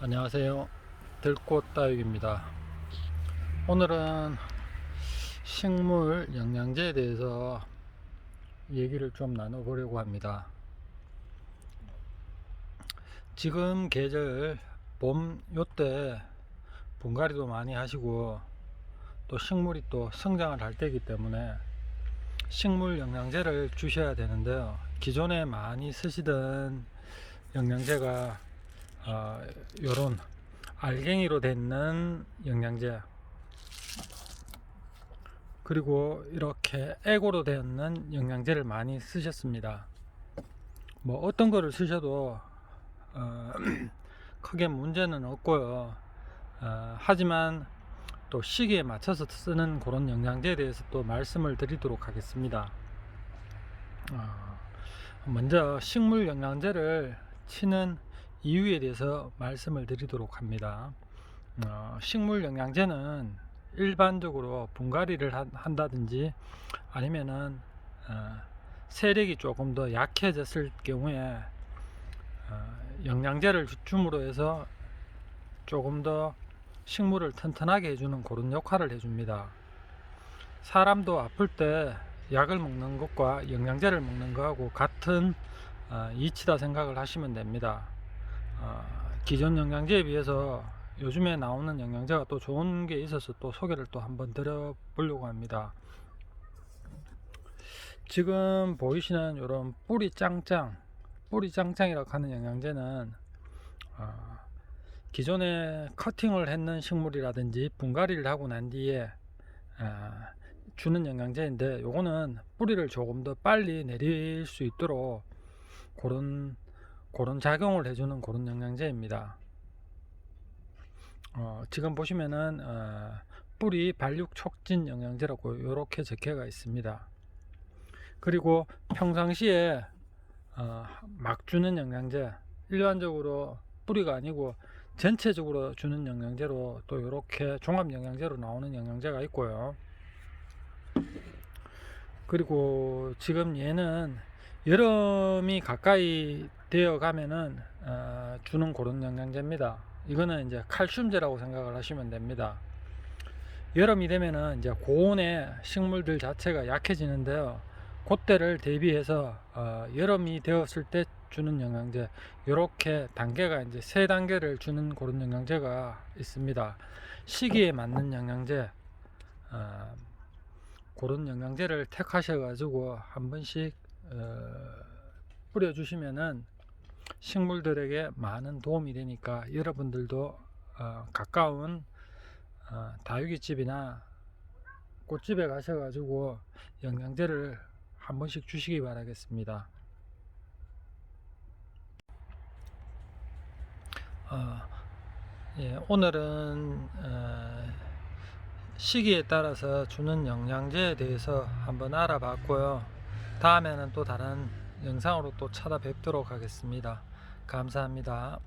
안녕하세요. 들꽃 다육입니다. 오늘은 식물 영양제에 대해서 얘기를 좀 나눠보려고 합니다. 지금 계절 봄 요때 분갈이도 많이 하시고 또 식물이 또 성장을 할 때이기 때문에 식물 영양제를 주셔야 되는데요. 기존에 많이 쓰시던 영양제가 어, 요런 알갱이로 되는 영양제 그리고 이렇게 액으로 되는 영양제를 많이 쓰셨습니다. 뭐 어떤 거를 쓰셔도 어, 크게 문제는 없고요. 어, 하지만 또 시기에 맞춰서 쓰는 그런 영양제에 대해서 또 말씀을 드리도록 하겠습니다. 어, 먼저 식물 영양제를 치는 이유에 대해서 말씀을 드리도록 합니다. 어, 식물 영양제는 일반적으로 분갈이를 한- 한다든지 아니면은 어, 세력이 조금 더 약해졌을 경우에 어, 영양제를 주- 줌으로 해서 조금 더 식물을 튼튼하게 해주는 그런 역할을 해줍니다. 사람도 아플 때 약을 먹는 것과 영양제를 먹는 것하고 같은 어, 이치다 생각을 하시면 됩니다. 어, 기존 영양제에 비해서 요즘에 나오는 영양제가 또 좋은 게 있어서 또 소개를 또 한번 드려보려고 합니다. 지금 보이시는 이런 뿌리 짱짱, 뿌리 짱짱이라고 하는 영양제는 어, 기존에 커팅을 했는 식물이라든지 분갈이를 하고 난 뒤에 아, 주는 영양제인데 요거는 뿌리를 조금 더 빨리 내릴 수 있도록 그런 그런 작용을 해주는 그런 영양제입니다. 어, 지금 보시면은 어, 뿌리 발육 촉진 영양제라고 이렇게 적혀가 있습니다. 그리고 평상시에 어, 막 주는 영양제 일반적으로 뿌리가 아니고 전체적으로 주는 영양제로 또 이렇게 종합 영양제로 나오는 영양제가 있고요. 그리고 지금 얘는 여름이 가까이 되어 가면은 어, 주는 그런 영양제입니다. 이거는 이제 칼슘제라고 생각을 하시면 됩니다. 여름이 되면은 이제 고온의 식물들 자체가 약해지는데요. 그때를 대비해서 어, 여름이 되었을 때 주는 영양제 이렇게 단계가 이제 세 단계를 주는 그런 영양제가 있습니다. 시기에 맞는 영양제 어, 그런 영양제를 택하셔 가지고 한 번씩 어, 뿌려주시면은 식물들에게 많은 도움이 되니까 여러분들도 어, 가까운 어, 다육이집이나 꽃집에 가셔가지고 영양제를 한 번씩 주시기 바라겠습니다. 어, 예, 오늘은 어, 시기에 따라서 주는 영양제에 대해서 한번 알아봤고요. 다음에는 또 다른 영상으로 또 찾아뵙도록 하겠습니다. 감사합니다.